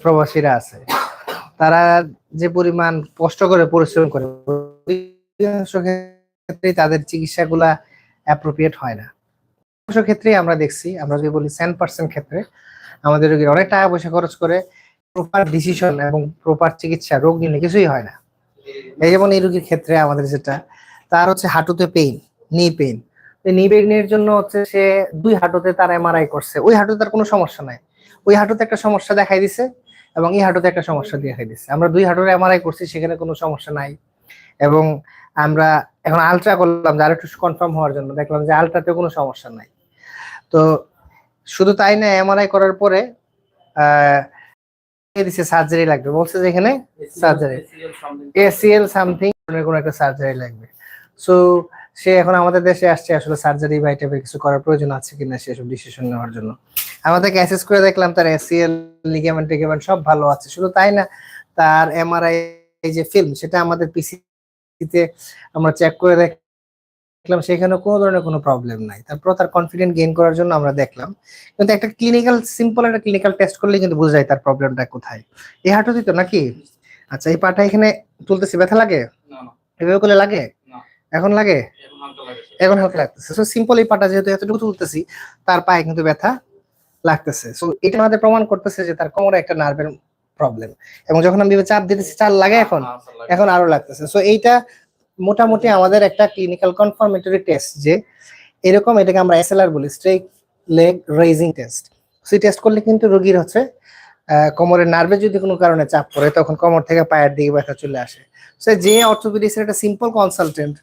প্রবাসীরা আছে। তারা যে পরিমাণ কষ্ট করে পরিশ্রম করে ক্ষেত্রেই তাদের চিকিৎসাগুলা অ্যাপ্রোপ্রিয়েট হয় না। অধিকাংশ ক্ষেত্রেই আমরা দেখছি, আমরা যদি বলি সেন পার্সেন্ট ক্ষেত্রে, আমাদের রোগীর অনেক টাকা পয়সা খরচ করে প্রপার ডিসিশন এবং প্রপার চিকিৎসা, রোগ নির্ণয় কিছুই হয় না। এই যেমন এই রোগীর ক্ষেত্রে আমাদের যেটা, তার হচ্ছে হাঁটুতে পেইন নি পেইন নি পেইনের জন্য হচ্ছে সে দুই হাঁটুতে তার এমআরআই করছে। ওই হাঁটুতে তার কোনো সমস্যা নাই। ওই হাঁটুতে একটা সমস্যা দেখাই দিছে এবং এই হাঁটুতে একটা সমস্যা দেখাই দিছে আমরা দুই হাঁটুর এমআরআই করছি, সেখানে কোনো সমস্যা নাই। এবং আমরা এখন আলট্রা করলাম যে আরেকটু কনফার্ম হওয়ার জন্য। দেখলাম যে আলট্রাতে কোনো সমস্যা নাই। তো শুধু তাই না, এমআরআই করার পরে দিছে সার্জারি লাগবে। বলছে যে এখানে সার্জারি এসিএল সামথিং কোনো একটা সার্জারি লাগবে। সো সে এখন আমাদের দেশে আসছে, আসলে সার্জারি বা এই টাইপের কিছু করার প্রয়োজন আছে কিনা সেসব ডিসিশন নেওয়ার জন্য। আমাদেরকে অ্যাসেস করে দেখলাম তার এসিএল লিগামেন্ট টিগামেন্ট সব ভালো আছে। শুধু তাই না তার এমআরআই যে ফিল্ম সেটা আমাদের পিসিতে আমরা চেক করে দেখলাম সেখানে কোনো ধরনের কোনো প্রবলেম নাই। তারপর তার কনফিডেন্ট গেইন করার জন্য আমরা দেখলাম। কিন্তু একটা ক্লিনিক্যাল সিম্পল একটা ক্লিনিক্যাল টেস্ট করলে কিন্তু বোঝা যায় তার প্রবলেমটা কোথায়। এই হাঁটুতে তো নাকি? আচ্ছা এই পাটা এখানে তুলতেছি ব্যথা লাগে? এভাবে করলে লাগে? এখন লাগে? এখন হালকা লাগতেছে। সো সিম্পল এই পাটা যেহেতু এতটুকু তুলতেছি তার পায়ে কিন্তু ব্যথা লাগতেছে। সো এটা আমাদের প্রমাণ করতেছে যে তার কোমরে একটা নার্ভের প্রবলেম এবং যখন আমি চাপ দিতেছি চাল লাগে এখন এখন আরও লাগতেছে। সো এইটা মোটামুটি আমাদের একটা ক্লিনিক্যাল কনফার্মেটরি টেস্ট যে এরকম এটাকে আমরা এসএলআর বলি স্ট্রেক লেগ রেজিং টেস্ট সেই টেস্ট করলে কিন্তু রোগীর হচ্ছে কোমরের নার্ভে যদি কোনো কারণে চাপ পড়ে তখন কোমর থেকে পায়ের দিকে ব্যথা চলে আসে। সো যে অর্থোপেডিক্সের একটা সিম্পল কনসালটেন্ট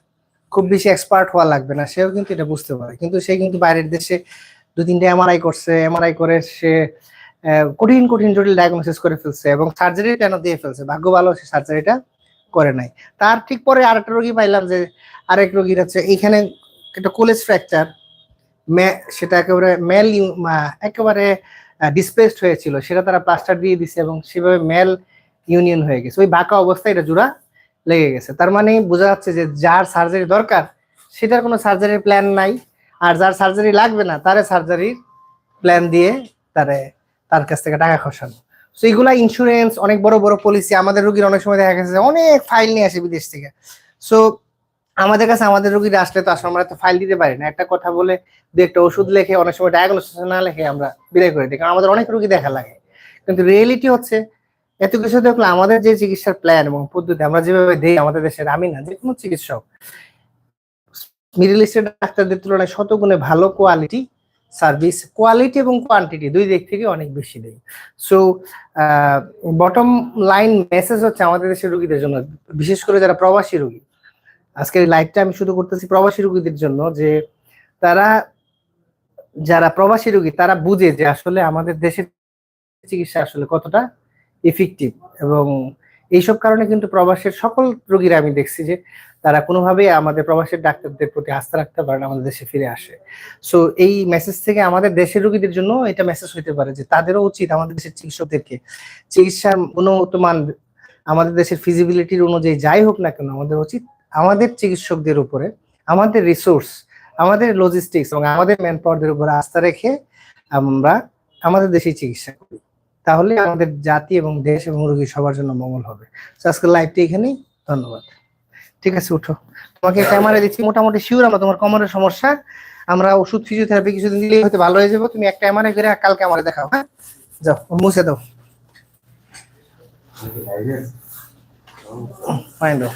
খুব বেশি এক্সপার্ট হওয়া লাগবে না সেও কিন্তু এটা বুঝতে পারে। কিন্তু সে কিন্তু বাইরের দেশে দু তিনটে এমআরআই করছে এমআরআই করে সে কঠিন কঠিন, জটিল ডায়াগনোসিস করে ফেলছে এবং সার্জারি কেন দিয়ে ফেলছে? ভাগ্য ভালো, সে সার্জারিটা করে নাই। তার ঠিক পরে আরেকটা রোগী পাইলাম যে, আরেক রোগীর হচ্ছে এইখানে একটা কোলেজ ফ্র্যাকচার সেটা একেবারে মেল একেবারে ডিসপ্লেসড হয়েছিল। সেটা তারা প্লাস্টার দিয়ে দিছে এবং সেভাবে মেল ইউনিয়ন হয়ে গেছে। ওই বাঁকা অবস্থায় এটা জোড়া লেগে গেছে। তার মানে বোঝা যাচ্ছে যে যার সার্জারি দরকার, সেটার কোনো সার্জারির প্ল্যান নাই। আর যার সার্জারি লাগবে না, তারে সার্জারির প্ল্যান দিয়ে তারে তার কাছ থেকে টাকা খসানো। সো এইগুলা ইন্স্যুরেন্স অনেক বড় বড় পলিসি আমাদের রুগীর অনেক সময় দেখা গেছে অনেক ফাইল নিয়ে আসে বিদেশ থেকে। সো আমাদের কাছে আমাদের রোগীরা আসলে তো আসলে আমরা তো ফাইল দিতে পারি না। একটা কথা বলে দু একটা ওষুধ লেখে, অনেক সময় ডায়াগনোসিস না লেখে আমরা বিদায় করে দিই, কারণ আমাদের অনেক রুগী দেখা লাগে। কিন্তু রিয়েলিটি হচ্ছে, এত কিছু দেখলে আমাদের যে চিকিৎসার প্ল্যান এবং পদ্ধতি আমরা যেভাবে দিই আমাদের দেশের, আমি না, যে কোনো চিকিৎসক মিডল ইস্টের ডাক্তারদের তুলনায় শতগুণে ভালো কোয়ালিটি সার্ভিস কোয়ালিটি এবং কোয়ান্টিটি দুই দিক থেকে অনেক বেশি দেয়। সো বটম লাইন মেসেজ হচ্ছে আমাদের দেশের রুগীদের জন্য, বিশেষ করে যারা প্রবাসী রুগী। আজকের এই লাইভটা আমি শুরু করতেছি প্রবাসী রুগীদের জন্য যে তারা, যারা প্রবাসী রুগী তারা বুঝে যে আসলে আমাদের দেশের চিকিৎসা আসলে কতটা ইফেক্টিভ এবং এইসব কারণে কিন্তু প্রবাসের সকল রোগীরা আমি দেখছি যে তারা কোনোভাবেই আমাদের প্রবাসের ডাক্তারদের প্রতি আস্থা রাখতে পারে না, আমাদের দেশে ফিরে আসে। সো এই মেসেজ থেকে আমাদের দেশের রোগীদের জন্য এটা মেসেজ হইতে পারে যে তাদেরও উচিত আমাদের দেশের চিকিৎসকদেরকে চিকিৎসার গুণগত মান, আমাদের দেশের ফিজিবিলিটির অনুযায়ী যাই হোক না কেন, আমাদের উচিত আমাদের চিকিৎসকদের উপরে, আমাদের রিসোর্স আমাদের লজিস্টিক্স এবং আমাদের ম্যান পাওয়ারদের উপরে আস্থা রেখে আমরা আমাদের দেশে চিকিৎসা করি। তাহলে আমাদের জাতি এবং দেশ এবং রোগী সবার জন্য মঙ্গল হবে। তো আজকের লাইভটি এখানেই, ধন্যবাদ। ঠিক আছে, উঠো। তোমাকে ক্যামেরা দিচ্ছি, মোটামুটি শিওর আমরা তোমার কোমরের সমস্যা। আমরা ওষুধ ফিজিওথেরাপি কিছুদিন দিলেই হয়তো ভালো হয়ে যাব। তুমি একটা এমআরআই করে কালকে আমার দেখাও হ্যাঁ? যাও, মুছে দাও। ফাইন দাও।